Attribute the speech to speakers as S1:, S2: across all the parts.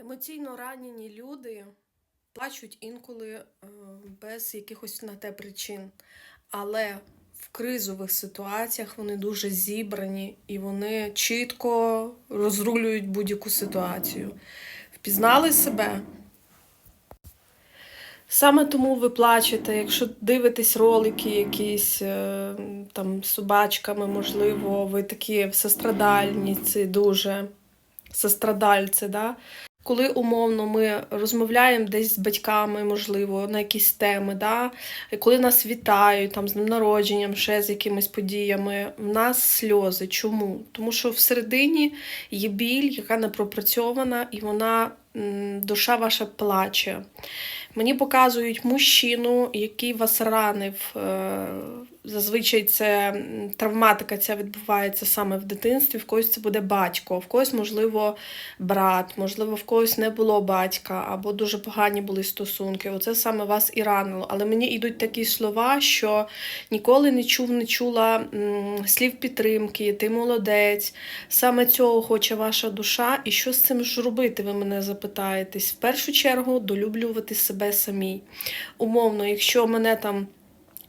S1: Емоційно ранені люди плачуть інколи е, без якихось на те причин. Але в кризових ситуаціях вони дуже зібрані і вони чітко розрулюють будь-яку ситуацію. Впізнали себе? Саме тому ви плачете, якщо дивитесь ролики якісь е, там собачками, можливо, ви такі сострадальніці дуже сострадальці, да? Коли умовно ми розмовляємо десь з батьками, можливо, на якісь теми, да? коли нас вітають там, з днем народженням, ще з якимись подіями, в нас сльози. Чому? Тому що всередині є біль, яка не пропрацьована, і вона душа ваша плаче. Мені показують мужчину, який вас ранив. е, Зазвичай це травматика ця відбувається саме в дитинстві. В когось це буде батько, в когось, можливо, брат, можливо, в когось не було батька, або дуже погані були стосунки. Оце саме вас і ранило. Але мені йдуть такі слова, що ніколи не чув, не чула слів підтримки, ти молодець. Саме цього хоче ваша душа. І що з цим ж робити, ви мене запитаєтесь? В першу чергу долюблювати себе самі. Умовно, якщо мене там.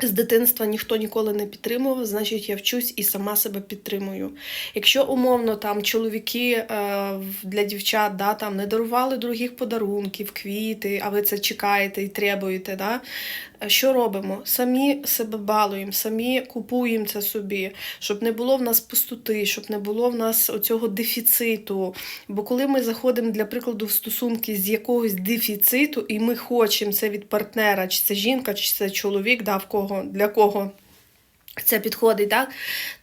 S1: З дитинства ніхто ніколи не підтримував, значить я вчусь і сама себе підтримую. Якщо умовно там чоловіки е, для дівчат да, там, не дарували других подарунків, квіти, а ви це чекаєте і требуєте, да, що робимо? Самі себе балуємо, самі купуємо це собі, щоб не було в нас пустоти, щоб не було в нас оцього дефіциту. Бо коли ми заходимо, для прикладу, в стосунки з якогось дефіциту, і ми хочемо це від партнера, чи це жінка, чи це чоловік, да, в кого, для кого це підходить, так?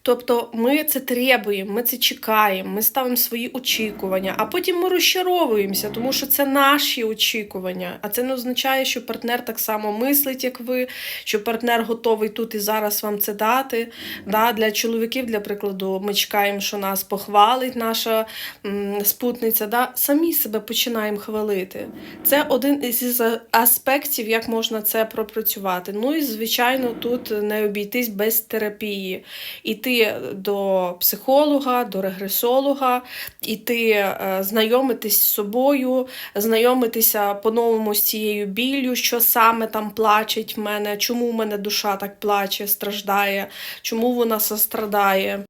S1: Тобто ми це требуємо, ми це чекаємо, ми ставимо свої очікування, а потім ми розчаровуємося, тому що це наші очікування. А це не означає, що партнер так само мислить, як ви, що партнер готовий тут і зараз вам це дати. Да? Для чоловіків, для прикладу, ми чекаємо, що нас похвалить наша м, спутниця. Да? Самі себе починаємо хвалити. Це один із аспектів, як можна це пропрацювати. Ну і звичайно, тут не обійтись без терапії. Іти до психолога, до регресолога, іти е, знайомитись з собою, знайомитися по-новому з цією біллю, що саме там плачеть в мене, чому в мене душа так плаче, страждає, чому вона сострадає.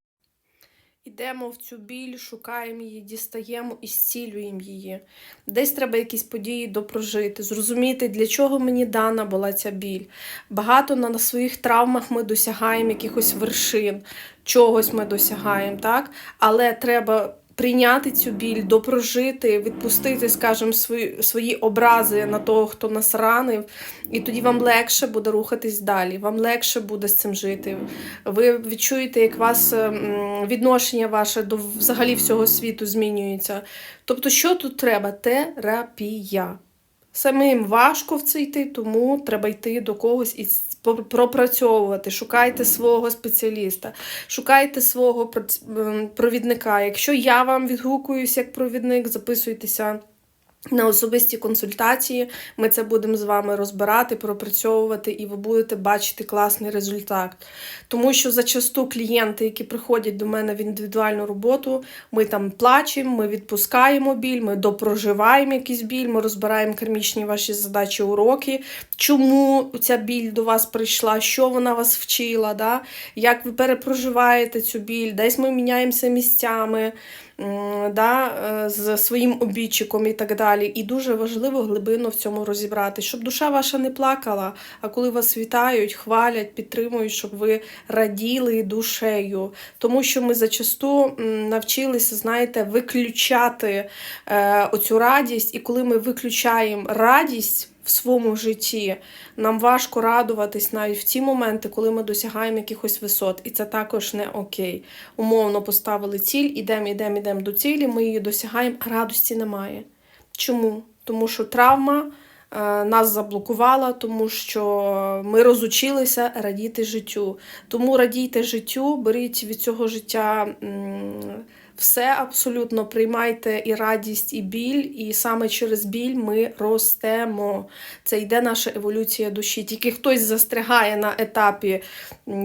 S1: Ідемо в цю біль, шукаємо її, дістаємо і зцілюємо її. Десь треба якісь події допрожити, зрозуміти, для чого мені дана була ця біль. Багато на на своїх травмах ми досягаємо якихось вершин, чогось ми досягаємо, так? Але треба прийняти цю біль, допрожити, відпустити, скажімо, свої, свої образи на того, хто нас ранив, і тоді вам легше буде рухатись далі, вам легше буде з цим жити. Ви відчуєте, як вас ем, відношення ваше до взагалі всього світу змінюється. Тобто, що тут треба? Терапія. Самим важко в це йти, тому треба йти до когось і пропрацьовувати. Шукайте свого спеціаліста, шукайте свого провідника. Якщо я вам відгукуюсь як провідник, записуйтеся. На особисті консультації. Ми це будемо з вами розбирати, пропрацьовувати, і ви будете бачити класний результат. Тому що зачасту клієнти, які приходять до мене в індивідуальну роботу, ми там плачемо, ми відпускаємо біль, ми допроживаємо якийсь біль, ми розбираємо кармічні ваші задачі, уроки, чому ця біль до вас прийшла, що вона вас вчила, да? як ви перепроживаєте цю біль, десь ми міняємося місцями да, е, з своїм обідчиком і так далі. І дуже важливо глибинно в цьому розібрати, щоб душа ваша не плакала, а коли вас вітають, хвалять, підтримують, щоб ви раділи душею. Тому що ми зачасту навчилися, знаєте, виключати е, оцю радість, і коли ми виключаємо радість. В своєму житті нам важко радуватись навіть в ті моменти, коли ми досягаємо якихось висот, і це також не окей. Умовно поставили ціль, ідемо, ідемо, ідемо до цілі, ми її досягаємо, а радості немає. Чому? Тому що травма е, нас заблокувала, тому що ми розучилися радіти життю. Тому радійте життю, беріть від цього життя Все абсолютно приймайте і радість, і біль, і саме через біль ми ростемо. Це йде наша еволюція душі. Тільки хтось застрягає на етапі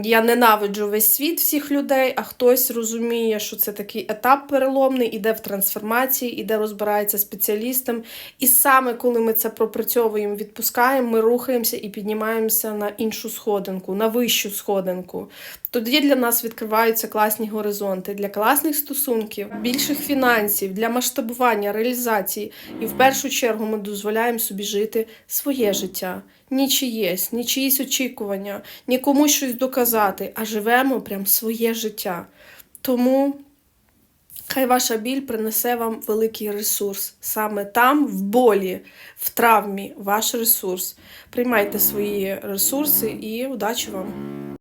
S1: я ненавиджу весь світ всіх людей, а хтось розуміє, що це такий етап переломний, іде в трансформації, іде розбирається спеціалістом. І саме коли ми це пропрацьовуємо, відпускаємо, ми рухаємося і піднімаємося на іншу сходинку, на вищу сходинку. Тоді для нас відкриваються класні горизонти для класних стосунків, більших фінансів, для масштабування, реалізації. І в першу чергу ми дозволяємо собі жити своє життя. Нічиєсь, нічиїсь очікування, нікому щось доказати, а живемо прям своє життя. Тому хай ваша біль принесе вам великий ресурс. Саме там, в болі, в травмі, ваш ресурс. Приймайте свої ресурси і удачі вам!